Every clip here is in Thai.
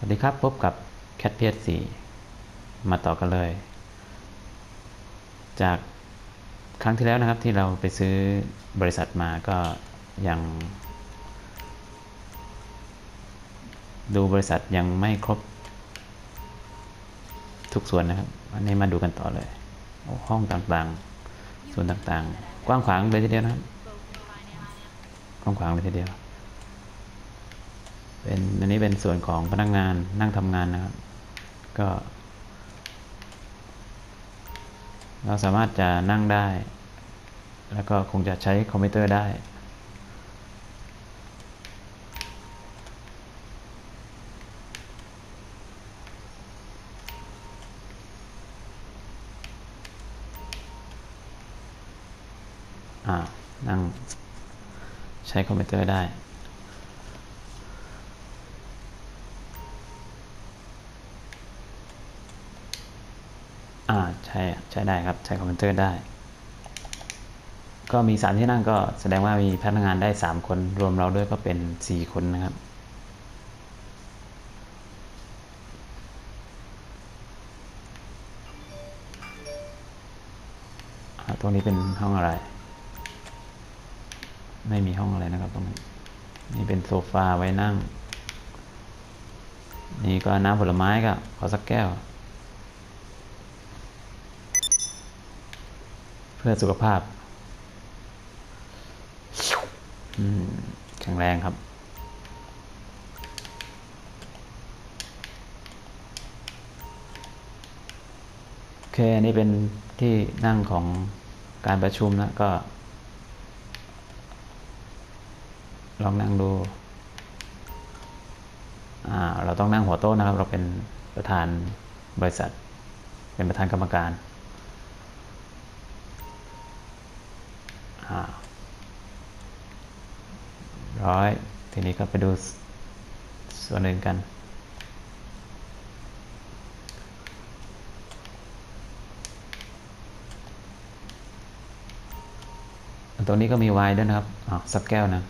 สวัสดีครับ พบกับ Cat p 4มาต่อกันเลย จากครั้งที่แล้วนะครับที่เราไปซื้อบริษัทมาก็ยัง ดูบริษัทยังไม่ครบ ทุกส่วนนะครับ อันนี้มาดูกันต่อเลย ห้องต่างๆ ส่วนต่างๆ กว้างขวางเลยทีเดียวนะครับ กว้างขวางเลยทีเดียว เป็นอันนี้เป็นส่วนของพนักงานนั่งทำงานนะครับ ก็ เราสามารถจะนั่งได้ แล้วก็คงจะใช้คอมพิวเตอร์ได้นั่งใช้คอมพิวเตอร์ได้ อ่าใช่ใช้ได้ครับใช้คอมพิวเตอร์ได้ ก็มีสามที่นั่งก็แสดงว่ามีพนักงานได้สามคนรวมเราด้วยก็เป็นสี่คนนะครับตรงนี้เป็นห้องอะไร ไม่มีห้องอะไรนะครับตรงนี้ นี่เป็นโซฟาไว้นั่ง นี่ก็น้ำผลไม้ก็ขอสักแก้ว เพื่อสุขภาพอืมแข็งแรงครับ โอเค อันนี้เป็นที่นั่งของการประชุมนะก็ ลองนั่งดูเราต้องนั่งหัวโต๊ะนะครับ เราเป็นประธานบริษัท เป็นประธานกรรมการ ร้อย ทีนี้ก็ไปดูส่วนอื่นกัน ตรงนี้ก็มีไว้ด้วยนะครับอ๋อสักแก้วนะ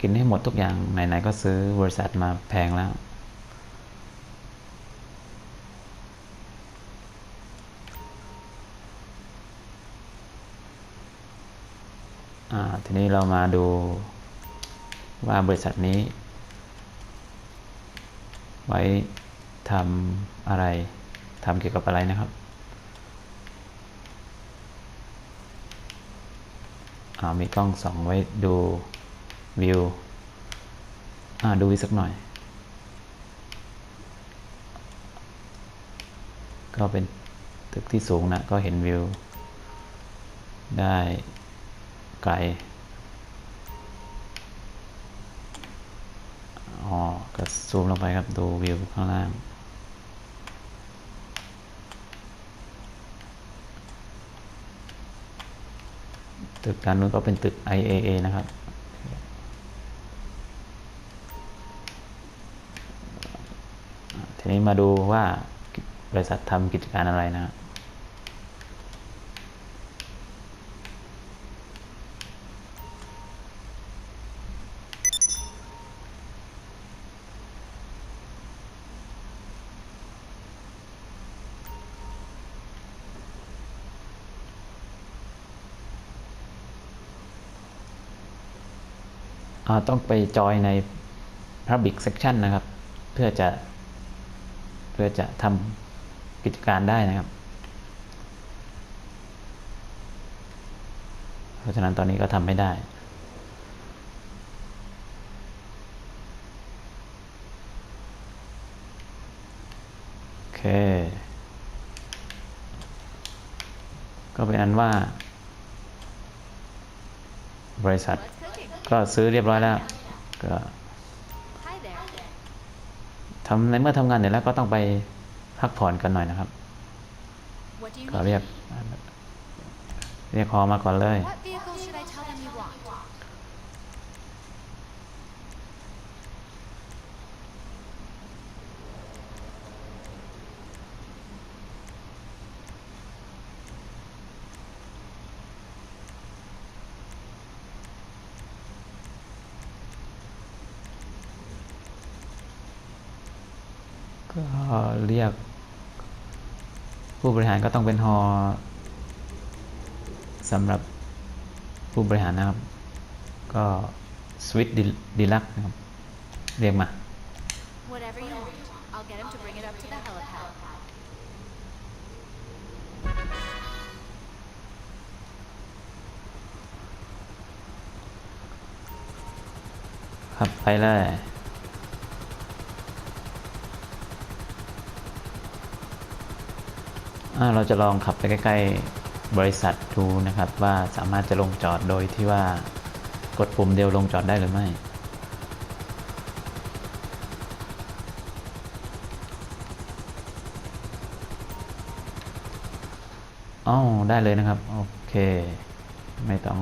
กินให้หมดทุกอย่าง ไหน ๆ ก็ซื้อบริษัทมาแพงแล้ว ทีนี้เรามาดูว่าบริษัทนี้ ไว้ทำอะไรทำเกี่ยวกับอะไรนะครับมีกล้องสองไว้ดูวิวดูอีกสักหน่อย ก็เป็นตึกที่สูงนะ ก็เห็นวิว ได้ ไกลอ๋อก็ซูมลงไปครับดูวิวข้างล่างตึกด้านนู้นก็เป็นตึก IAA นะครับ ทีนี้มาดูว่าบริษัททำกิจการอะไรนะครับ ต้องไปจอยใน Public Section นะครับ เพื่อจะเพื่อจะทำกิจการได้นะครับ เพราะฉะนั้นตอนนี้ก็ทำไม่ได้โอเค ก็เป็นอันว่า บริษัท ก็ซื้อเรียบร้อยแล้ว ก็ Hi there. ทำในเมื่อทำงานเสร็จแล้วก็ต้องไปพักผ่อนกันหน่อยนะครับ What do you ก็ need? เรียก เรียกคอมาก่อนเลย ก็เรียก ผู้บริหารก็ต้องเป็นฮอสำหรับผู้บริหารนะครับ ก็สวิตดีลักนะครับ เรียกมา Whatever you want. I'll get him to bring it up to the helipad. ครับไปเลย อ่า เราจะลองขับไปใกล้ๆบริษัทดูนะครับ ว่าสามารถจะลงจอดโดยที่ว่ากดปุ่มเดียวลงจอดได้หรือไม่อ๋อได้เลยนะครับ โอเค ไม่ต้อง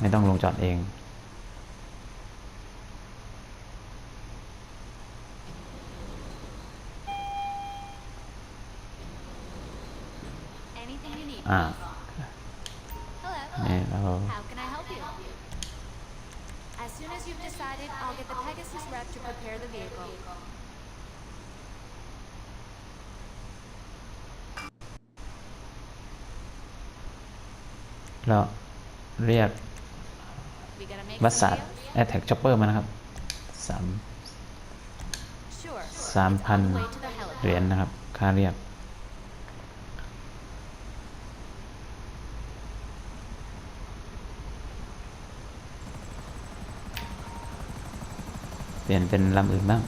ไม่ต้องลงจอดเอง อ่า Hello. นี่เรา How can I help you? As soon as you've decided, I'll get the Pegasus rep to prepare the vehicle. เราเรียก We gotta make วัส some ด deals? แอ t แทกช็อปเปอร์มานะครับสาม Sure. สามพัน It's on the way to the helipad. เหรียญนะครับ ค่าเรียก เปลี่ยนเป็นลำอื่นบ้าง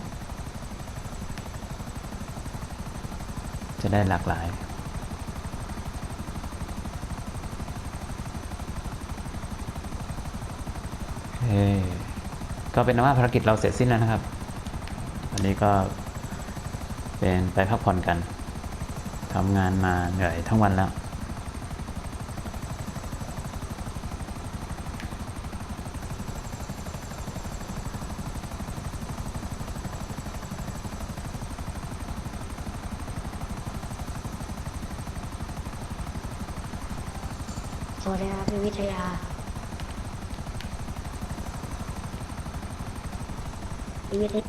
จะได้หลากหลายเก็เป็นว่าภารกิจเราเสร็จสิ้นแล้วนะครับ วันนี้ก็เป็นไปพักผ่อนกันทำงานมาเหนื่อยทั้งวันแล้ว พวิทยาพี่วิทยา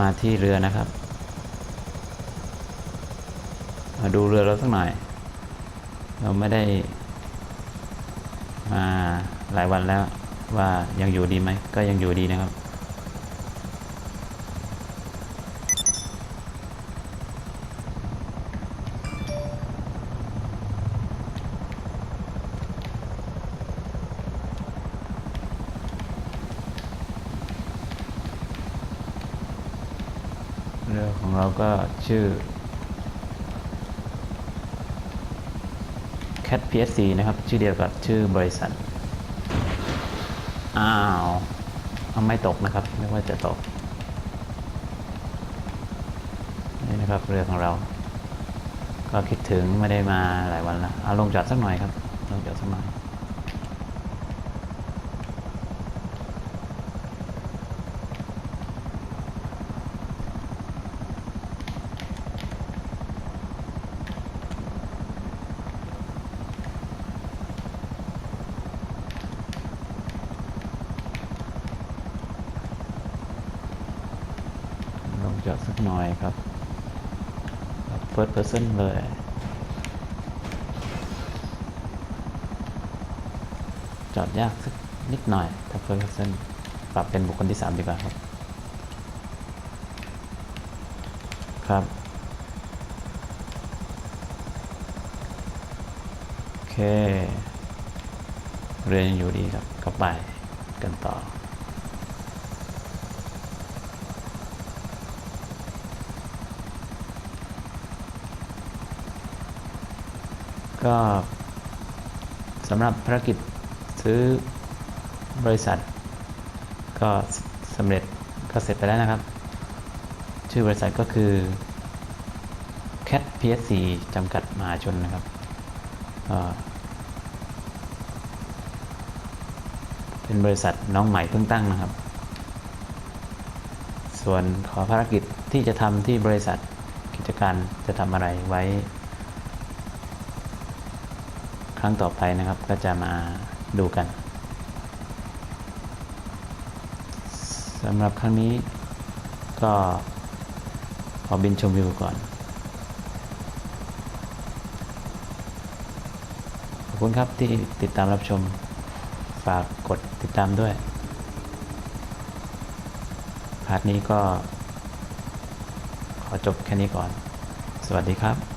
มาที่เรือนะครับ มาดูเรือเราสักหน่อย เราไม่ได้ มาหลายวันแล้วว่ายังอยู่ดีไหม ก็ยังอยู่ดีนะครับ เรือของเราก็ชื่อ Cat PSC นะครับ ชื่อเดียวกับชื่อบริษัท อ้าวไม่ตกนะครับไม่ว่าจะตก นี่นะครับเรือของเรา ก็คิดถึงไม่ได้มาหลายวันแล้วเอาลงจอดสักหน่อยครับ ลงจอดสักหน่อย จอดสักหน่อยครับ first person เลย จอดยากสักนิดหน่อยถ้า first person ปรับเป็นบุคคลที่ 3 ดีกว่าครับ ครับ โอเค เรือยังอยู่ดีครับก็ไปกันต่อ ก็สำหรับภารกิจซื้อบริษัท ก็สำเร็จก็เสร็จไปแล้วนะครับ ชื่อบริษัทก็คือ Cat PSC จำกัดมหาชนนะครับเป็นบริษัทน้องใหม่เพิ่งตั้งนะครับ ส่วนขอภารกิจที่จะทำที่บริษัทกิจการจะทำอะไรไว้ รั้งต่อไปนะครับก็จะมาดูกันสำหรับครั้งนี้ก็ขอบินชมวิวก่อนขอบคุณครับที่ติดตามรับชมฝากกดติดตามด้วยพาร์ทนี้ก็ขอจบแค่นี้ก่อน สวัสดีครับ